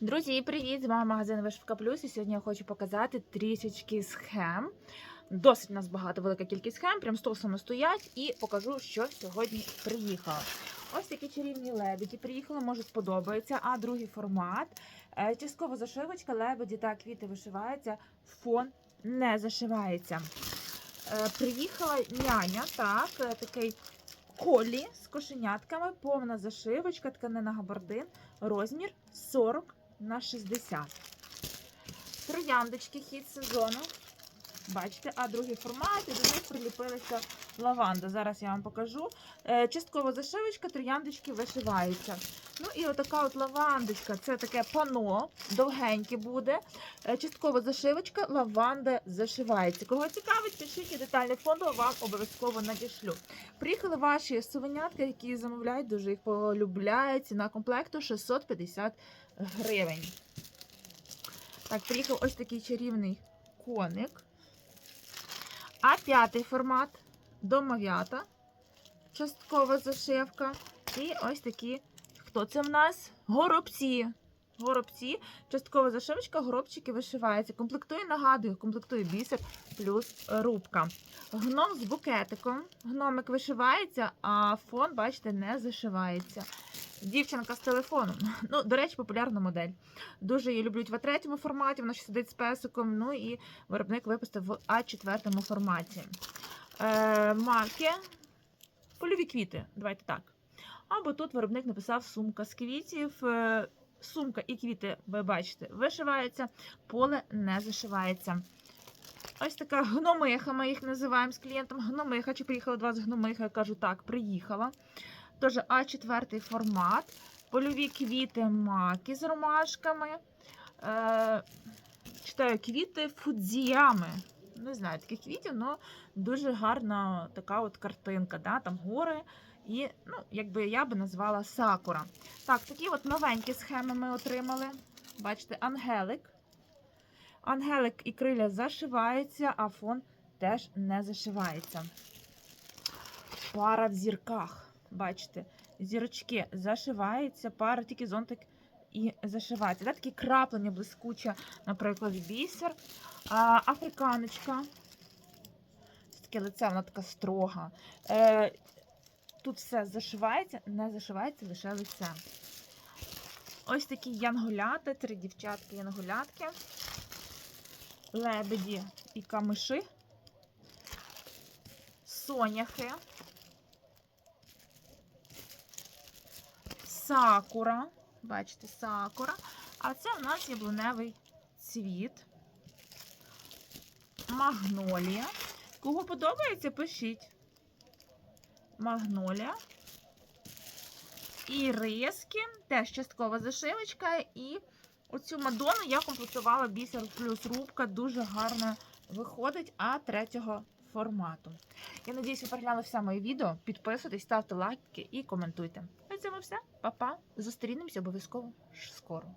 Друзі, привіт! З вами магазин Вишивка Плюс. І сьогодні я хочу показати трішечки схем. Досить у нас багато, велика кількість схем, прям стосами стоять, і покажу, що сьогодні приїхало. Ось такі чарівні лебеді приїхали, може сподобається. А другий формат. Е, Часткова зашивочка, лебеді та квіти вишиваються, фон не зашивається. Е, Приїхала няня, так, е, такий колі з кошенятками, повна зашивочка, тканина габардин, розмір 40 на 60. Трояндочки хід сезону. Бачите, а другий формат, і до них приліпилася лаванда. Зараз я вам покажу. Е, Частково зашивочка, трояндочки вишиваються. Ну і отака от лавандочка, це таке пано, довгеньке буде. Е, Частково зашивочка, лаванда зашивається. Кого цікавить, пишіть і детальне фото вам обов'язково надішлю. Приїхали ваші совенятки, які замовляють, дуже їх полюбляють. Ціна комплекту 650 гривень. Так, приїхав ось такий чарівний коник. А п'ятий формат домов'ята. Часткова зашивка. І ось такі, хто це в нас? Горобці. Горобці, часткова зашивочка, горобчики вишиваються. Комплектує, нагадую, комплектує бісер плюс рубка. Гном з букетиком. Гномик вишивається, а фон, бачите, не зашивається. Дівчинка з телефоном. Ну, до речі, популярна модель. Дуже її люблять в А3 форматі, вона ще сидить з песиком. Ну і виробник випустив в А4 форматі. Е, маки, польові квіти. Давайте так. Або тут виробник написав сумка з квітів. Е, Сумка і квіти, ви бачите, вишиваються, поле не зашивається. Ось така гномиха, ми їх називаємо з клієнтом. Гномиха, чи приїхала до вас гномиха? Я кажу, так, приїхала. Тож А4 формат. Польові квіти маки з ромашками. Е, читаю квіти фудзіями. Не знаю таких квітів, але дуже гарна така от картинка. Да? Там гори. І, ну, якби я би назвала сакура. Так, такі от новенькі схеми ми отримали. Бачите, ангелик. Ангелик і криля зашиваються, а фон теж не зашивається. Пара в зірках. Бачите, зірочки зашиваються, пара тільки зонтик і зашивається. Да, такі краплення блискуче, наприклад, бісер. А, африканочка. Це таке лице, вона така строга. Е, тут все зашивається, не зашивається лише лице. Ось такі янголята, три дівчатки янголятки, лебеді і камиши, соняхи, сакура. Бачите, сакура. А це у нас яблуневий цвіт, магнолія. Кого подобається, пишіть. Магнолія. І риски, теж часткова зашивочка. І оцю мадону я комплектувала бісер плюс рубка. Дуже гарно виходить, а третього формату. Я надіюсь, ви переглянули все моє відео. Підписуйтесь, ставте лайки і коментуйте. На цьому все. Па-па. Зустрінемось обов'язково скоро.